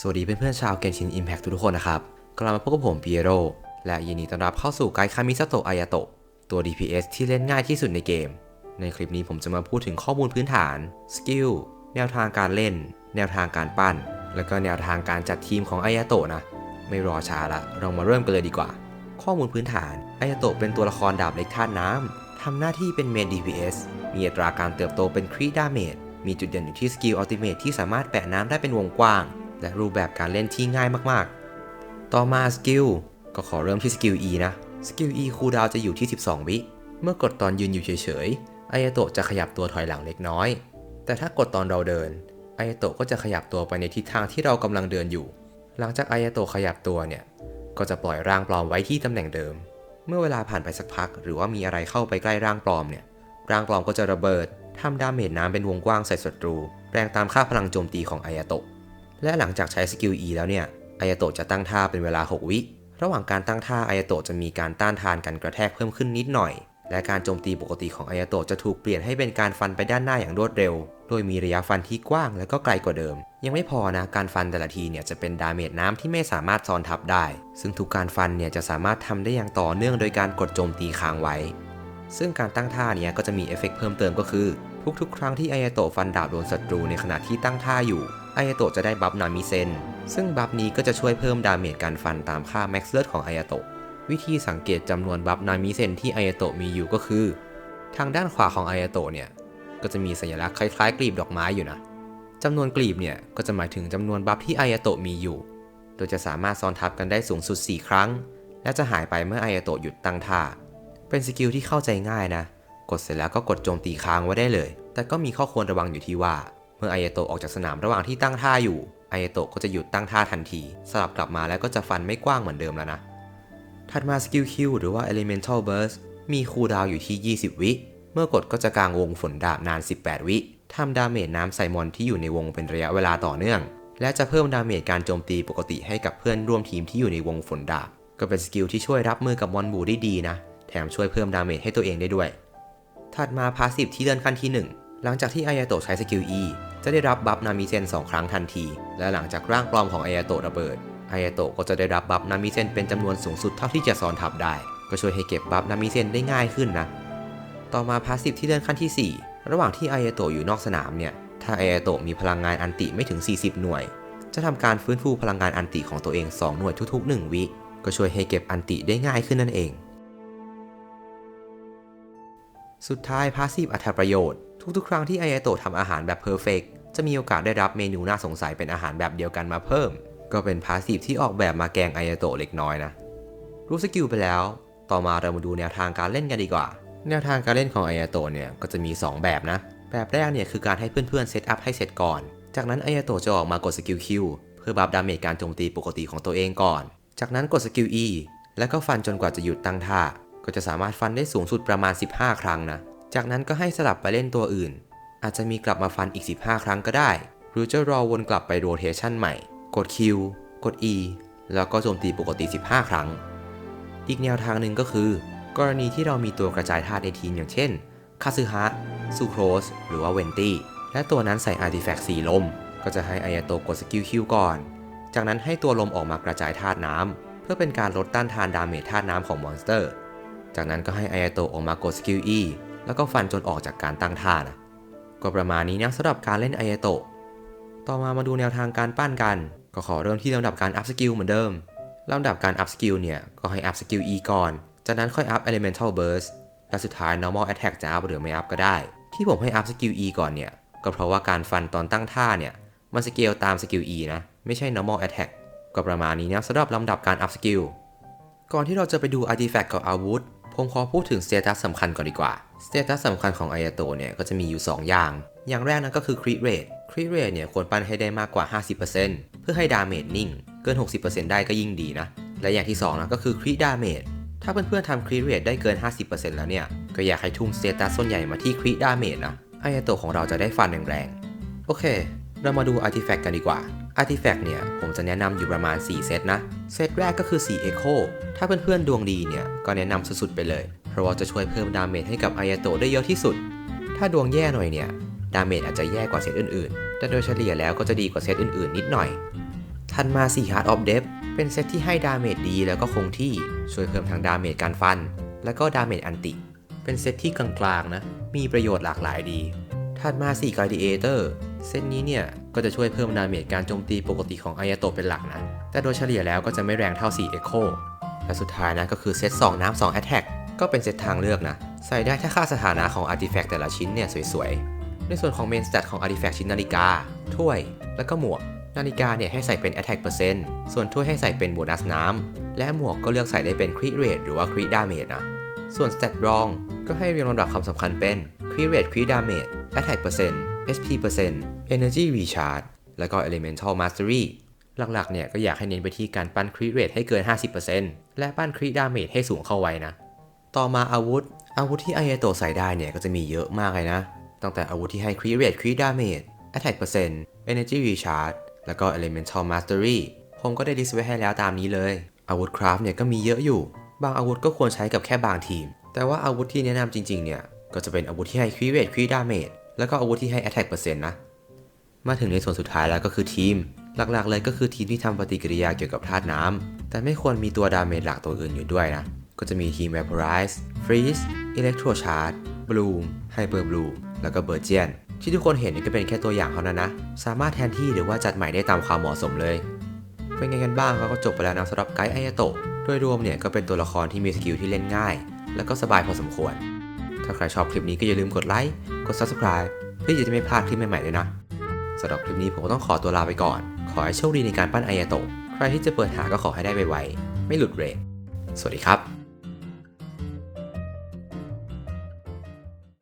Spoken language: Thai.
สวัสดีเพื่อนๆชาวเกนชิน Impact ทุกคนนะครับ กลับมาพบกับผมปีโรและยินดีต้อนรับเข้าสู่ไกด์คามิซาโตะอายาโตะตัว DPS ที่เล่นง่ายที่สุดในเกม ในคลิปนี้ผมจะมาพูดถึงข้อมูลพื้นฐาน สกิล แนวทางการเล่น แนวทางการปั้น แล้วก็แนวทางการจัดทีมของอายาโตะนะ ไม่รอช้าละ เรามาเริ่มกันเลยดีกว่า ข้อมูลพื้นฐานอายาโตะเป็นตัวละครดาบเล็กธาตุน้ำทำหน้าที่เป็นเมน DPS มีอัตราการเติบโตเป็นครีดาเมจมีจุดเด่นอยู่ที่สกิลอัลติเมทที่สามารถแปะน้ำได้เป็นวงกว้าง และรูปแบบการเล่นที่ง่ายมากๆ ต่อมาสกิลก็ขอเริ่มที่สกิล E นะ สกิล E คูลดาวจะอยู่ที่ 12 วิ เมื่อกดตอนยืนอยู่เฉยๆอายโตะจะขยับตัวถอยหลังเล็กน้อย แต่ถ้ากดตอนเราเดินอายโตะก็จะขยับตัวไปในทิศทางที่เรากำลังเดินอยู่ หลังจากอายโตะขยับตัวเนี่ย ก็จะปล่อยร่างปลอมไว้ที่ตำแหน่งเดิม เมื่อเวลาผ่านไปสักพัก หรือว่ามีอะไรเข้าไปใกล้ร่างปลอมเนี่ย ร่างปลอมก็จะระเบิดทำดาเมจน้ำเป็นวงกว้างใส่ศัตรู แรงตามค่าพลังโจมตีของอายโตะ และหลังจากใช้สกิล E แล้วเนี่ยอายาโตะจะตั้งท่าเป็นเวลา 6 วิ ระหว่างการตั้งท่าอายาโตะจะมีการต้านทานกันกระแทกเพิ่มขึ้นนิดหน่อย และการโจมตีปกติของอายาโตะจะถูกเปลี่ยนให้เป็นการฟันไปด้านหน้าอย่างรวดเร็ว โดยมีระยะฟันที่กว้างและก็ไกลกว่าเดิม ยังไม่พอนะการฟันแต่ละทีเนี่ยจะเป็นดาเมจน้ำที่ไม่สามารถซ้อนทับได้ ซึ่งทุกการฟันเนี่ยจะสามารถทำได้อย่างต่อเนื่องโดยการกดโจมตีค้างไว้ ซึ่งการตั้งท่าเนี้ยก็จะมีเอฟเฟกต์เพิ่มเติมก็คือ ทุกๆ ครั้งที่อายาโตะฟันดาบโดนศัตรูในขณะที่ตั้งท่าอยู่ อายาโตะจะได้บัฟนามิเซน ซึ่งบัฟนี้ก็จะช่วยเพิ่มดาเมจการฟันตามค่าแม็กซ์เลือดของอายาโตะ วิธีสังเกตจำนวนบัฟนามิเซนที่อายาโตะมีอยู่ก็คือ ทางด้านขวาของอายาโตะเนี่ย ก็จะมีสัญลักษณ์คล้ายๆกลีบดอกไม้อยู่นะจำนวนกลีบเนี่ยก็จะหมายถึงจำนวนบัฟที่อายาโตะมีอยู่ โดยจะสามารถซ้อนทับกันได้สูงสุด 4 ครั้ง และจะหายไปเมื่ออายาโตะหยุดตั้งท่า เป็นสกิลที่เข้าใจง่ายนะ กดเสร็จแล้วก็กดโจมตีค้างไว้ได้เลย แต่ก็มีข้อควรระวังอยู่ที่ว่า เมื่ออายโตะออกจากสนามระหว่างที่ตั้งท่าอยู่อายโตะก็จะหยุดตั้งท่าทันที สลับกลับมาแล้วก็จะฟันไม่กว้างเหมือนเดิมแล้วนะ ถัดมาสกิลคิวหรือว่า Elemental Burst มีคูลดาวอยู่ที่ 20 วิ เมื่อกดก็จะกางวงฝนดาบนาน 18 วิทำดาเมจน้ำใส่มอนที่อยู่ในวงเป็นระยะเวลาต่อเนื่อง และจะเพิ่มดาเมจการโจมตีปกติให้กับเพื่อนร่วมทีมที่อยู่ในวงฝนดาบ ก็เป็นสกิลที่ช่วยรับมือกับมอนบูได้ดีนะ แถมช่วยเพิ่มดาเมจให้ตัวเองได้ด้วย ถัดมาพาสซีฟที่เลื่อนขั้นที่ 1 หลังจากที่อายาโตะใช้สกิล E จะได้รับบัฟนามิเซน2 ครั้งทันที และหลังจากร่างปลอมของไอายาโตะระเบิดไอายาโตะก็จะได้รับบัฟนามิเซนเป็นจำนวนสูงสุดเท่าที่จะซ้อนทับได้ ก็ช่วยให้เก็บบัฟนามิเซนได้ง่ายขึ้นนะ ต่อมาพาสซีฟที่เลื่อนขั้นที่ 4 ระหว่างที่ไอายาโตะอยู่นอกสนามเนี่ย ถ้าไอายาโตะมีพลังงานอันติไม่ถึง 40 หน่วย จะทำการฟื้นฟูพลังงานอันติของตัวเอง 2 หน่วยทุกๆ 1 วิ ก็ช่วยให้เก็บอันติได้ง่ายขึ้นนั่นเอง สุดท้ายพาสซีฟอัตประโยชน์ทุกๆ ครั้งที่ไอายาโตะทำอาหารแบบเพอร์เฟก จะมีโอกาสได้รับเมนูน่าสงสัยเป็นอาหารแบบเดียวกันมาเพิ่ม ก็เป็นพาสซีฟที่ออกแบบมาแกล้งอยาโตะเล็กน้อยนะ รู้สกิลไปแล้ว ต่อมาเรามาดูแนวทางการเล่นกันดีกว่า แนวทางการเล่นของไอยาโตะเนี่ยก็จะมี 2 แบบนะ แบบแรกเนี่ยคือการให้เพื่อนๆเซตอัพให้เสร็จก่อน จากนั้นไอยาโตะจะออกมากดสกิลคิวเพื่อบัฟดาเมจการโจมตีปกติของตัวเองก่อน จากนั้นกดสกิล E แล้วก็ฟันจนกว่าจะหยุดตั้งท่า ก็จะสามารถฟันได้สูงสุดประมาณ 15 ครั้งนะ จากนั้นก็ให้สลับไปเล่นตัวอื่น อาจจะมีกลับมาฟันอีก 15 ครั้งก็ได้ หรือจะรอวนกลับไปโรเทชันใหม่ กด Q กด E แล้วก็โจมตีปกติ 15 ครั้ง อีกแนวทางหนึ่งก็คือ กรณีที่เรามีตัวกระจายธาตุในทีมอย่างเช่น คาซึฮะ ซูโครส หรือว่าเวนตี้ และตัวนั้นใส่อาร์ติแฟกต์สีลม ก็จะให้อายาโตกดสกิลคิวก่อน จากนั้นให้ตัวลมออกมากระจายธาตุน้ำเพื่อเป็นการลดต้านทานดาเมจธาตุน้ำของมอนสเตอร์ จากนั้นก็ให้อายาโตออกมากดสกิล E แล้วก็ฟันจนออกจากการตั้งท่านะ ก็ประมาณนี้นะสำหรับการเล่นไอายาโตะ ต่อมามาดูแนวทางการปั้นกัน ก็ขอเริ่มที่ลำดับการอัพสกิลเหมือนเดิมลำดับการอัพสกิลเนี่ย ก็ให้อัพสกิล E ก่อน จากนั้นค่อยอัพ Elemental Burst และสุดท้าย Normal Attack จะอัพหรือไม่อัพก็ได้ ที่ผมให้อัพสกิล E ก่อนเนี่ย ก็เพราะว่าการฟันตอนตั้งท่าเนี่ย มันสเกลตามสกิล E นะ ไม่ใช่ Normal Attack ก็ประมาณนี้นะสำหรับลำดับการอัพสกิล ก่อนที่เราจะไปดู Artifact กับอาวุธ ผมขอพูดถึงสเตตัสสำคัญก่อนดีกว่าสเตตัสสำคัญของอายาโตเนี่ยก็จะมีอยู่ 2 อย่าง อย่างแรกนั่นก็คือ Crit Rate Crit Rate เนี่ยควรปั้นให้ได้มากกว่า 50%เพื่อให้ดาเมจนิ่ง เกิน 60%ได้ก็ยิ่งดีนะ และอย่างที่2นะก็คือ Crit Damage ถ้าเพื่อนๆทำ Crit Rate ได้เกิน 50%แล้วเนี่ย ก็อยากให้ทุ่มสเตตัสส่วนใหญ่มาที่ Crit Damage นะอายาโตของเราจะได้ฟันแรงๆโอเค เรามาดู Artifact กันดีกว่า Artifact เนี่ย ผมจะแนะนำอยู่ประมาณ 4 เซตนะ เซตแรกก็คือ 4 Echo ถ้าเพื่อนๆดวงดีเนี่ย ก็แนะนำสุดๆไปเลย เพราะว่าจะช่วยเพิ่มดาเมจให้กับอายาโตได้เยอะที่สุด ถ้าดวงแย่หน่อยเนี่ย ดาเมจอาจจะแย่กว่าเซตอื่นๆ แต่โดยเฉลี่ยแล้วก็จะดีกว่าเซตอื่นๆ นิดหน่อยถัดมา 4 Heart of Depth เป็นเซตที่ให้ดาเมจดีแล้วก็คงที่ ช่วยเพิ่มทั้งดาเมจการฟัน แล้วก็ดาเมจอันติ เป็นเซตที่กลางๆนะ มีประโยชน์หลากหลายดี ถัดมา 4 Gladiator เซตนี้เนี่ย ก็จะช่วยเพิ่มดาเมจการโจมตีปกติของอายาโตะเป็นหลักนะ แต่โดยเฉลี่ยแล้วก็จะไม่แรงเท่า 4 Echo และสุดท้ายนะก็คือเซต2 น้ำ2 Attack ก็เป็นเซตทางเลือกนะ ใส่ได้ถ้าค่าสถานะของอาร์ติแฟกต์แต่ละชิ้นเนี่ยสวยๆ ในส่วนของเมนส t ตทของอาร์ติแฟกต์ชิ้นนาฬิกา ถ้วย แล้วก็หมวก นาฬิกาเนี่ยให้ใส่เป็น Attack เปอร์เซ็นต์ส่วนถ้วยให้ใส่เป็นโบนัสน้ำและหมวกก็เลือกใส่ได้เป็น Crit Rate หรือว่า Crit Damage นะ ส่วน Stat รองก็ให้เรียงลำดับความสำคัญเป็น Crit Rate Crit Damage Attack เปอร์เซ็นต์ SP เปอร์เซ็นต์ SP Percent Energy Recharge แล้วก็ Elemental Mastery หลักๆ เนี่ยก็อยากให้เน้นไปที่การปั้น Crit Rate ให้เกิน 50%และปั้น Crit Damage ให้สูงเข้าไว้นะ ต่อมาอาวุธ อาวุธที่ไอายาโตใส่ได้เนี่ยก็จะมีเยอะมากเลยนะ ตั้งแต่อาวุธที่ให้ Crit Rate Crit Damage Attack เปอร์เซ็นต์ Energy Recharge แล้วก็ Elemental Mastery ผมก็ได้ลิสต์ไว้ให้แล้วตามนี้เลย อาวุธคราฟเนี่ยก็มีเยอะอยู่ บางอาวุธก็ควรใช้กับแค่บางทีม แต่ว่าอาวุธที่แนะนำจริงๆ เนี่ยก็จะเป็นอาวุธที่ให้ Crit Rate Crit Damage แล้วก็อาวุธที่ให้ Attack เปอร์เซ็นต์นะ มาถึงในส่วนสุดท้ายแล้วก็คือทีม หลักๆเลยก็คือทีมที่ทำปฏิกิริยาเกี่ยวกับธาตุน้ำแต่ไม่ควรมีตัวดาเมจหลักตัวอื่นอยู่ด้วยนะ ก็จะมีทีม Vaporize Freeze Electro Charge Bloom Hyper Bloom แล้วก็ b u r g i a n ที่ทุกคนเห็นนี่ก็เป็นแค่ตัวอย่างเท่านั้นนะ สามารถแทนที่หรือว่าจัดใหม่ได้ตามความเหมาะสมเลยเป็นไงกันบ้างครับก็จบไปแล้วนะสำหรับไกด์ไอยาโตะโดยรวมเนี่ยก็เป็นตัวละครที่มีสกิลที่เล่นง่าย แล้วก็สบายพอสมควร ถ้าใครชอบคลิปนี้ก็อย่าลืมกดไลค์ กด Subscribe เพื่อจะไม่พลาดคลิปใหม่ๆเลยนะสำหรับคลิปนี้ผมก็ต้องขอตัวลาไปก่อน ขอให้โชคดีในการปั้นอายาโตะ ใครที่จะเปิดหาก็ขอให้ได้ไวๆ ไม่หลุดเรทสวัสดีครับ